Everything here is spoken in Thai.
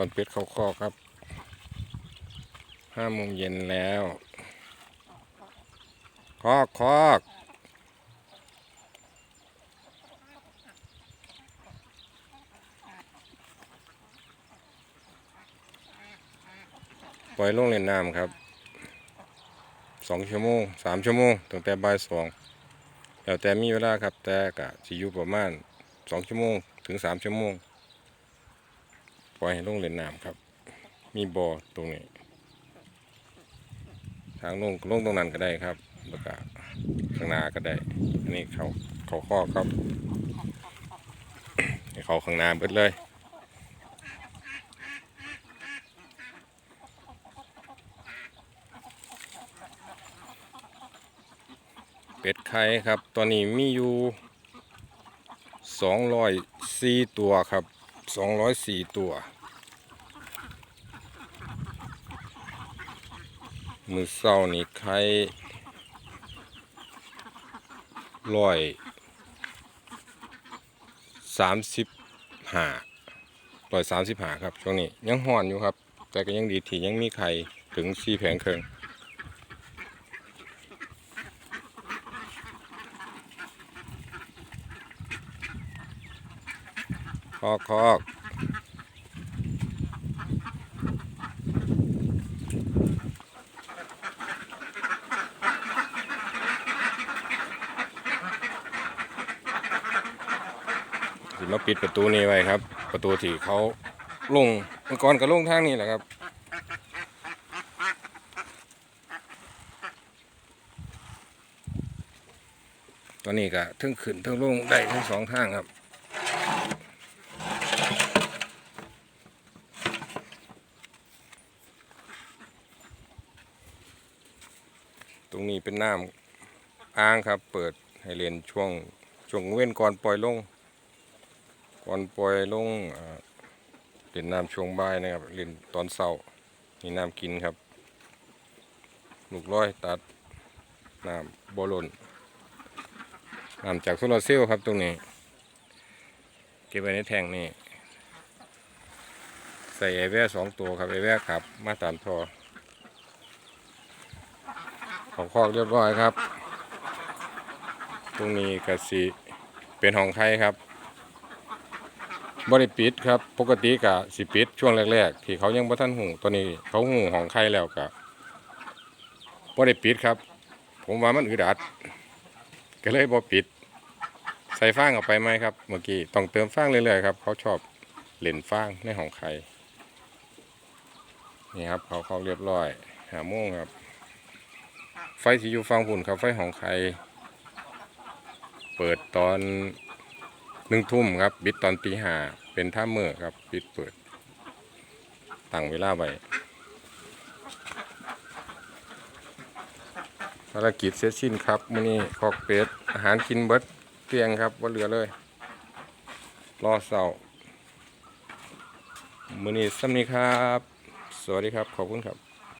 อนเป็ดเข้าคอกครับห้าโมงเย็นแล้ว คอกคอกปล่อยลงเล่นน้ำครับสองชั่วโมงสามชั่วโมงตั้งแต่บ่ายสองแล้วแต่มีเวลาครับแต่กะสิอยู่ประมาณสองชั่วโมงถึงสามชั่วโมง ปล่อยให้ลงเล่นน้ำครับ มีบ่อตรงนี้ ทางลงลงตรงนั้นก็ได้ครับแล้วก็ข้างหน้าก็ได้ อันนี้เขาเขาข้อครับเขาข้างหน้าเบิดเลยเป็ดไข่ครับ ตอนนี้มีอยู่สองร้อยสี่ตัวครับ สองร้อยสี่ตัว มือเศร้านี่ไข่ร้อยสามสิบห้าร้อยสามสิบห้าครับ ช่วงนี้ยังห่อนอยู่ครับ แต่ก็ยังดีที่ยังมีไข่ถึงสี่แผงเคิง คอกคอกสิมาปิดประตูนี้ไว้ครับ ประตูที่เขาลงเมื่อก่อนก็ลงทางนี้แหละครับตอนนี้ก็ทั้งขึ้นทั้งลงได้ทั้งสองทางครับ ตรงนี้เป็นน้ำอ้างครับ เปิดให้เรียนช่วงช่วงเว้นก่อนปล่อยลง ก่อนปล่อยลงเอ่อเล่นน้ำช่วงบ่ายนะครับเล่นตอนเช้านี่น้ำกินครับลูกร้อยตัดน้ำบอลนน้ำจากโซลาเซลล์ครับตรงนี้ เก็บไว้ในแทงนี่ใส่ไอแว่สองตัวครับไอแว่ครับ มาตามทอ ของคอกเรียบร้อยครับ ตรงนี้กะสิเป็นห้องไข่ครับบริปิดครับ ปกติกะสิปิดช่วงแรก ๆ ที่เขายังบ่ทันหูตอนนี้ เขาหูห้องไข่แล้วกะบริปิดครับ ผมว่ามันอึดอัด ก็เลยบ่ปิด ใส่ฟางออกไปไหมครับ เมื่อกี้ต้องเติมฟางเรื่อยๆครับ เขาชอบเล่นฟางในห้องไข่นี่ครับ เขาเขาเรียบร้อยหาโมงครับ ไฟที่อยู่ฟังหุ่นครับ ไฟของใครเปิดตอนหนึ่งทุ่มครับ บิดตอนตีห้าเป็นท่าเมื่อครับ ปิดเปิดตั้งเวลาไว้ภารกิจเสร็จสิ้นครับมื้อนี้คอกเป็ดอาหารกินเบิดเกลียงครับว่าเหลือเลย รอเสาร์มื้อนี้สำนี้ครับ สวัสดีครับ ขอบคุณครับ